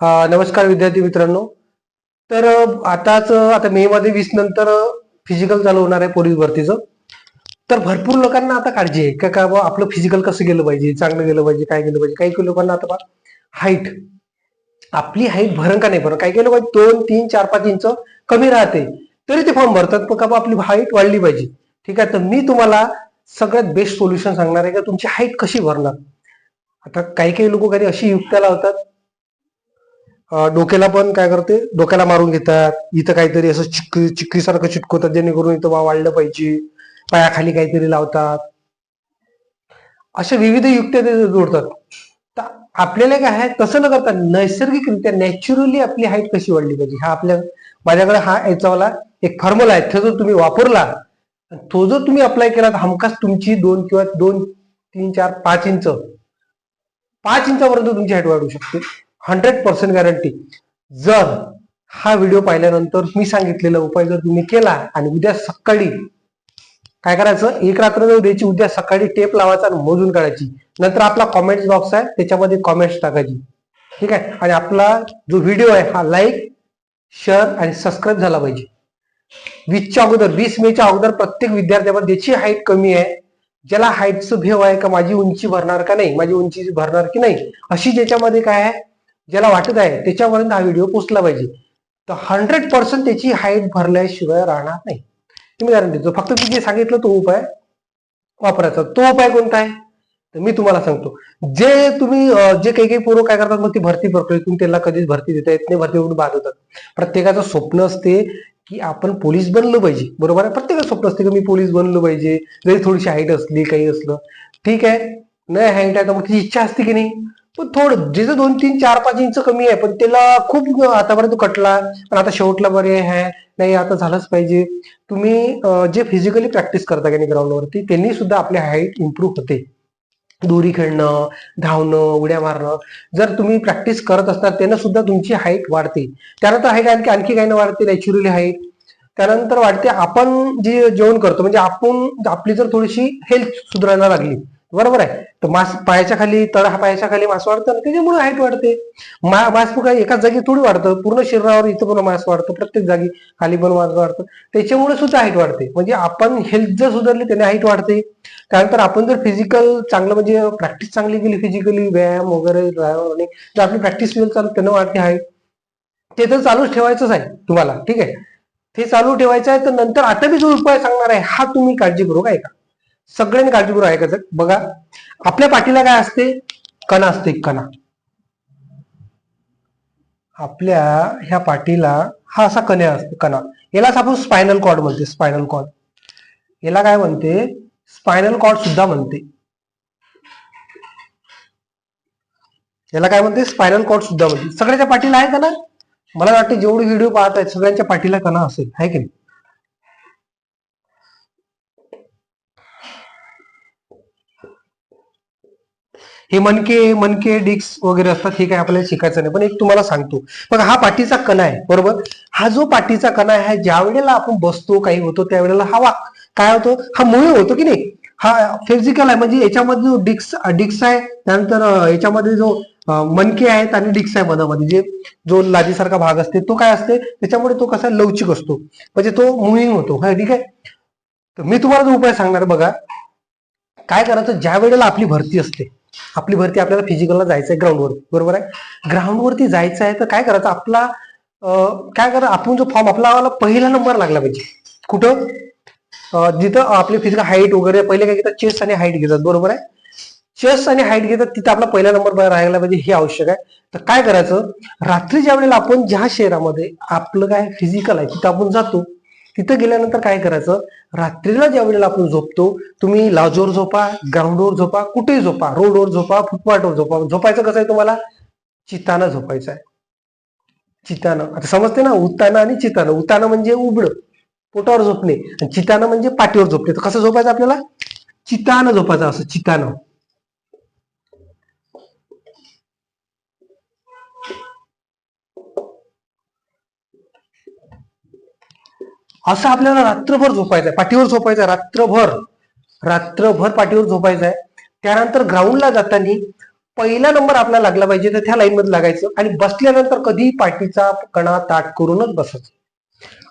नमस्कार विद्यार्थी मित्रांनो. तर आताच आता मे मध्ये वीस नंतर फिजिकल चालू होणार आहे पोलीस भरतीचं. तर भरपूर लोकांना आता काळजी आहे. का का बुवा आपलं फिजिकल कसं गेलं पाहिजे? चांगलं गेलं पाहिजे? काय गेलं पाहिजे? काही काही लोकांना आता हाईट आपली हाईट भरण का नाही भरण काही काही लोक दोन तीन चार पाच इंच कमी राहते. तरी ते फॉर्म भरतात. पण का बुवा आपली हाईट वाढली पाहिजे. ठीक आहे? तर मी तुम्हाला सगळ्यात बेस्ट सोल्युशन सांगणार आहे का? तुमची हाईट कशी भरणार? आता काही काही लोक काही अशी युक्त्या लावतात. डोक्याला पण काय करते? डोक्याला मारून घेतात. इथं काहीतरी असं चिक्की चिक्कीसारखं चिटकवतात जेणेकरून इथं वा- वाढलं पाहिजे. पायाखाली काहीतरी लावतात. अशा विविध युक्त्या ते जोडतात. तर आपल्याला काय आहे तसं न करता नैसर्गिकरित्या नॅचरली आपली हाईट कशी वाढली पाहिजे? हा आपल्या माझ्याकडे हा याचावाला एक फॉर्म्युला आहे. तो जर तुम्ही वापरला तो जर तुम्ही अप्लाय केला तर हमखास तुमची दोन किंवा दोन तीन चार पाच इंच पाच इंचापर्यंत तुमची हाईट वाढू शकते. हंड्रेड पर्सेंट गॅरंटी जर हा व्हिडिओ पाहिल्यानंतर मी सांगितलेला उपाय जर तुम्ही केला आणि उद्या सकाळी काय करायचं? एक रात्र जाऊ द्यायची उद्या सकाळी टेप लावायचा आणि मोजून काढायची. नंतर आपला कॉमेंट्स बॉक्स आहे त्याच्यामध्ये कॉमेंट्स टाकायची. ठीक आहे? आणि आपला जो व्हिडिओ आहे हा लाईक शेअर आणि सबस्क्राईब झाला पाहिजे. वीसच्या अगोदर वीस मेच्या अगोदर प्रत्येक विद्यार्थ्यामध्ये ज्याची हाईट कमी आहे ज्याला हाईटचं भेव आहे का माझी उंची भरणार का नाही माझी उंची भरणार की नाही अशी ज्याच्यामध्ये काय आहे? ज्याला वाटत आहे त्याच्यापर्यंत हा व्हिडिओ पोचला पाहिजे. तर हंड्रेड पर्सेंट त्याची हाईट भरल्याशिवाय राहणार नाही. तुम्ही कारण देतो. फक्त मी जे सांगितलं तो उपाय वापरायचा. तो उपाय कोणता आहे? तर मी तुम्हाला सांगतो. जे तुम्ही जे काही काही पोरं काय करतात मग ती भरती प्रक्रियेतून त्याला कधीच भरती देता येत नाही भरती होऊन बाद होतात प्रत्येकाचं स्वप्न असते की आपण पोलीस बनलं पाहिजे. बरोबर आहे? प्रत्येकाचं स्वप्न असते की मी पोलीस बनलो पाहिजे. जरी थोडीशी हाईट असली काही असलं. ठीक आहे? नाही हाईट आहे तर मग ती इच्छा असते की नाही? थोडं जिथं दोन तीन चार पाच इंच कमी आहे पण त्याला खूप आतापर्यंत कटला पण आता शेवटला बरे आहे. नाही आता झालंच पाहिजे. तुम्ही जे फिजिकली प्रॅक्टिस करता की नाही ग्राउंडवरती त्यांनी सुद्धा आपली हाईट इम्प्रूव्ह होते. दोरी खेळणं धावणं उड्या मारणं जर तुम्ही प्रॅक्टिस करत असता त्यानं सुद्धा तुमची हाईट वाढते. त्यानंतर हाईट आणखी आणखी काही वाढते नॅचरली हाईट त्यानंतर वाढते आपण जे जेवण करतो म्हणजे आपण आपली जर थोडीशी हेल्थ सुधारायला लागली बरोबर आहे. तर मास पायाच्या खाली तळ हा पायाच्या खाली मास वाढतं ना त्याच्यामुळे हाईट वाढते. मा मास काय एकाच जागी थोडी वाढतं पूर्ण शरीरावर इथं पण मास वाढतं प्रत्येक जागी खाली पण मास वाढतं. त्याच्यामुळे सुद्धा हाईट वाढते. म्हणजे आपण हेल्थ जर सुधारली त्याने हाईट वाढते. त्यानंतर आपण जर फिजिकल चांगलं म्हणजे प्रॅक्टिस चांगली केली फिजिकली व्यायाम वगैरे आणि जर आपली प्रॅक्टिस वेळ चालू त्यांना वाढते हाईट ते तर चालूच ठेवायचंच आहे तुम्हाला ठीक आहे. ते चालू ठेवायचं आहे तर नंतर आता मी जो उपाय सांगणार आहे हा तुम्ही काळजीपूर्वक ऐका. सगळ्यांनी काळजीपूर ऐकायचं बघा आपल्या पाठीला काय असते? कणा असते कणा. आपल्या ह्या पाठीला हा असा कण्या असते कणा. यालाच आपण स्पायनल कॉर्ड म्हणते स्पायनल कॉर्ड याला काय म्हणते? स्पायनल कॉर्ड सुद्धा म्हणते. याला काय म्हणते? स्पायनल कॉर्ड सुद्धा म्हणते. सगळ्याच्या पाठीला आहे कणा? मला वाटतं जेवढे व्हिडिओ पाहत आहेत सगळ्यांच्या पाठीला कणा असेल आहे की नाही? हे मनके मनके डिक्स वगैरे असतात हे काय आपल्याला शिकायचं नाही. पण एक तुम्हाला सांगतो. बघा हा पाठीचा कणा आहे बरोबर? हा जो पाठीचा कणा आहे ज्या वेळेला आपण बसतो काही होतो त्यावेळेला हा वाक. काय होतो? हा मुळे होतो की नाही? हा फिजिकल आहे. म्हणजे याच्यामध्ये जो डिक्स डिक्स आहे त्यानंतर याच्यामध्ये जो मनके आहेत आणि डिक्स आहे मधामध्ये. जे जो लादीसारखा भाग असते तो काय असते? त्याच्यामुळे तो कसा लवचिक असतो. म्हणजे तो मुव्हिंग होतो. हा ठीक आहे? तर मी तुम्हाला जो उपाय सांगणार बघा. काय करायचं? ज्या वेळेला आपली भरती असते आपली भरती आपल्याला फिजिकलला जायचं आहे ग्राउंडवर बरोबर आहे? ग्राउंडवरती जायचं आहे तर काय करायचं? आपला काय करा आपण जो फॉर्म आपला पहिला नंबर लागला पाहिजे. कुठं? जिथं आपली फिजिकल हाईट वगैरे पहिले काय घेतात चेस्ट आणि हाईट घेतात बरोबर आहे? चेस्ट आणि हाईट घेतात तिथं आपला पहिला नंबर राहायला पाहिजे हे आवश्यक आहे. तर काय करायचं? रात्री ज्या वेळेला आपण ज्या शहरामध्ये आपलं काय फिजिकल आहे तिथं आपण जातो. तिथं गेल्यानंतर काय करायचं? रात्रीला ज्या वेळेला आपण झोपतो तुम्ही लाजोर झोपा ग्राउंडवर झोपा कुठेही झोपा रोडवर झोपा फुटपाथवर झोपा. झोपायचं कसं आहे तुम्हाला? चितानं झोपायचं आहे. चितानं. आता समजते ना? उतानं आणि चितानं. उतानं म्हणजे उबड पोटावर झोपणे. आणि चितानं म्हणजे पाठीवर झोपणे. तर कसं झोपायचं आपल्याला? चितानं झोपायचं असं चितानं. असं आपल्याला रात्रभर झोपायचं आहे पाठीवर झोपायचं आहे रात्रभर. रात्रभर पाठीवर झोपायचं आहे त्यानंतर ग्राउंडला जाताना पहिला नंबर आपल्याला लागला पाहिजे तर त्या लाईनमध्ये लागायचं आणि बसल्यानंतर कधी पाठीचा कणा ताट करूनच बसायचं.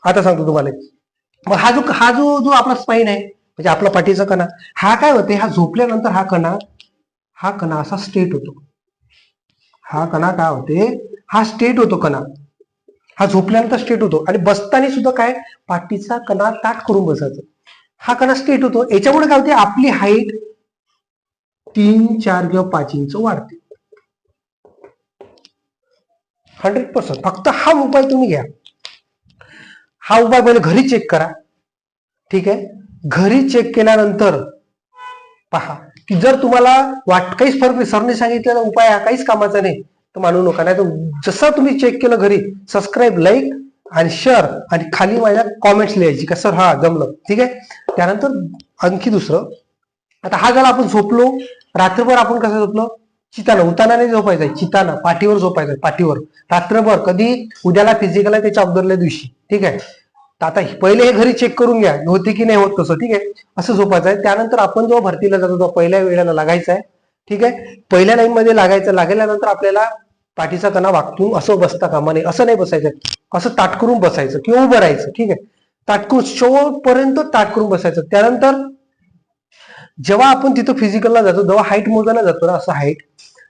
आता सांगतो तुम्हाला. मग हा जो हा जो जो आपला स्पाईन आहे म्हणजे आपला पाठीचा कणा हा काय होते हा झोपल्यानंतर हा कणा हा कणा असा स्टेट होतो. हा कणा काय होते हा स्टेट होतो कणा. हा झोपल्यानंतर स्ट्रेट होतो. आणि बसताना सुद्धा काय? पाठीचा कणा ताट करून बसायचं. हा कणा स्ट्रेट होतो. याच्यामुळे काय होते? आपली हाईट तीन चार किंवा पाच इंच वाढते. हंड्रेड पर्सेंट फक्त हा उपाय तुम्ही घ्या. हा उपाय पहिले घरी चेक करा. ठीक आहे? घरी चेक केल्यानंतर पहा. की जर तुम्हाला वाट काहीच फरक नाही. सरने सांगितलेला उपाय हा काहीच कामाचा नाही. तर मानू नका नाही तर जसं तुम्ही चेक केलं घरी सबस्क्राईब लाईक आणि शेअर आणि खाली माझ्या कॉमेंट्स लिहायची का सर हा जमलं. ठीक आहे? त्यानंतर आणखी दुसरं आता हा झाला आपण झोपलो रात्रभर आपण कसं झोपलो? चिताना उताना नाही झोपायचं चिताना पाठीवर झोपायचं पाठीवर. रात्रभर कधी? उद्याला फिजिकल आहे त्याच्या अगोदरल्या दिवशी. ठीक आहे? तर आता हे- पहिले हे घरी चेक करून घ्या होते की नाही होत तसं ठीक आहे? असं झोपायचं आहे. त्यानंतर आपण जेव्हा भरतीला जातो तेव्हा पहिल्या वेळेला लागायचं आहे ठीक आहे? पहिल्या लाईन मध्ये लागायचं लागल्यानंतर आपल्याला पाठीचा कणा वागतून असं बसता कामा नये. असं नाही बसायचं. असं ताटकरून बसायचं किंवा उभं राहायचं. ठीक आहे? ताट करून शेवटपर्यंत बसायचं. त्यानंतर जेव्हा आपण तिथं फिजिकलला जातो जेव्हा हाईट मोजायला जातो ना असं हाईट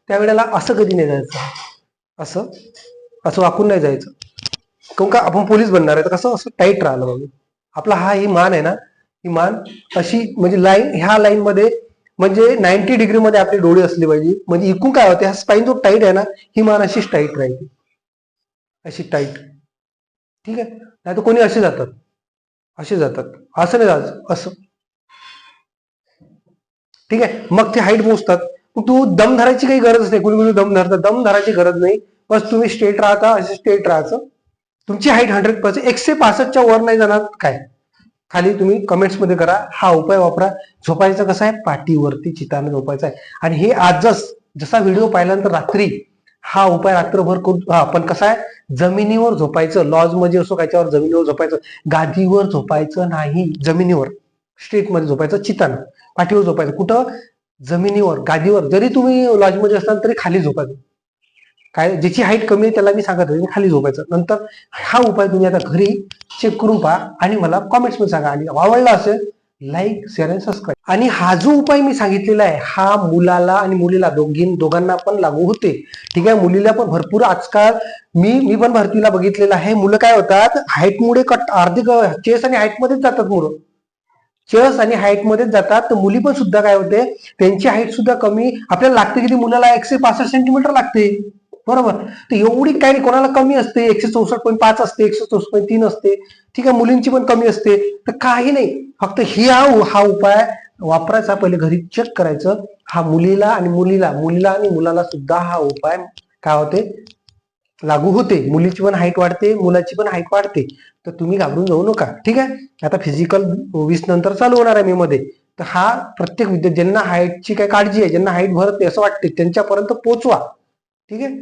त्यावेळेला असं कधी नाही जायचं. असं असं वाकून नाही जायचं. काऊन का आपण पोलीस बनणार आहे? तर कसं असं टाईट राहिलं म्हणून आपला हा ही मान आहे ना ही मान अशी म्हणजे लाईन ह्या लाईन मध्ये म्हणजे नाईन्टी डिग्री मध्ये आपली डोळे असली पाहिजे. म्हणजे इकून काय होते? हा स्पाईन जो टाईट आहे ना ही मान अशीच टाईट राहील. अशी टाईट ठीक आहे? नाही तर कोणी असे जातात. असे जातात. असं नाही जात. असं. ठीक आहे? मग ते हाईट मोजतात. मग तू दम धरायची काही गरज नाही. कोणी कोणी दम धरतात. दम धरायची गरज नाही. बस तुम्ही स्ट्रेट राहता असे स्ट्रेट राहायचं. तुमची हाईट हंड्रेड पर्सेंट एकशे पासष्टच्या वर नाही जाणार काय? खाली तुम्ही कमेंट्समध्ये करा हा उपाय वापरा. झोपायचं कसं आहे? पाठीवरती चिताने झोपायचं आहे. आणि हे आजच जसा व्हिडिओ पाहिल्यानंतर रात्री हा उपाय रात्रभर करून हा पण कसं आहे? जमिनीवर झोपायचं. लॉजमध्ये असो कायच्यावर जमिनीवर झोपायचं. गादीवर झोपायचं नाही. जमिनीवर. स्ट्रीटमध्ये झोपायचं चितानं. पाठीवर झोपायचं. कुठं? जमिनीवर गादीवर. जरी तुम्ही लॉजमध्ये असताल तरी खाली झोपायचं. काय ज्याची हाईट कमी आहे त्याला मी सांगत होते खाली झोपायचं. नंतर हा उपाय तुम्ही आता घरी चेक करून पहा आणि मला कॉमेंट्समध्ये सांगा. आणि आवडला असेल लाईक शेअर आणि सबस्क्राईब आणि हा जो उपाय मी सांगितलेला आहे हा मुलाला आणि मुलीला दोघी दोघांना पण लागू होते. ठीक आहे मुलीला पण भरपूर आजकाल मी मी पण भरतीला बघितलेलं आहे. मुलं काय होतात हाईटमुळे कट अर्धे चेस आणि हाईटमध्येच जातात मुलं. चेस आणि हाईटमध्येच जातात. तर मुली पण सुद्धा काय होते त्यांची हाईट सुद्धा कमी. आपल्याला लागते किती? मुलाला एकशे पासष्ट सेंटीमीटर लागते. बरोबर? तर एवढी काय नाही कोणाला कमी असते एकशे चौसष्ट पॉईंट पाच असते एकशे चौसष्ट पॉईंट तीन असते. ठीक आहे मुलींची पण कमी असते. तर काही नाही फक्त ही हा उपाय वापरायचा पहिले घरी चेक करायचं. हा मुलीला आणि मुलीला मुलीला आणि मुलाला सुद्धा हा उपाय काय होते? लागू होते. मुलीची पण हाईट वाढते मुलाची पण हाईट वाढते. तर तुम्ही घाबरून जाऊ नका. ठीक आहे? आता फिजिकल वीस नंतर चालू होणार आहे मे मध्ये तर हा प्रत्येक विद्यार्थी ज्यांना हाईटची काय काळजी आहे ज्यांना हाईट भरत नाही असं वाटते त्यांच्यापर्यंत पोचवा. ठीक आहे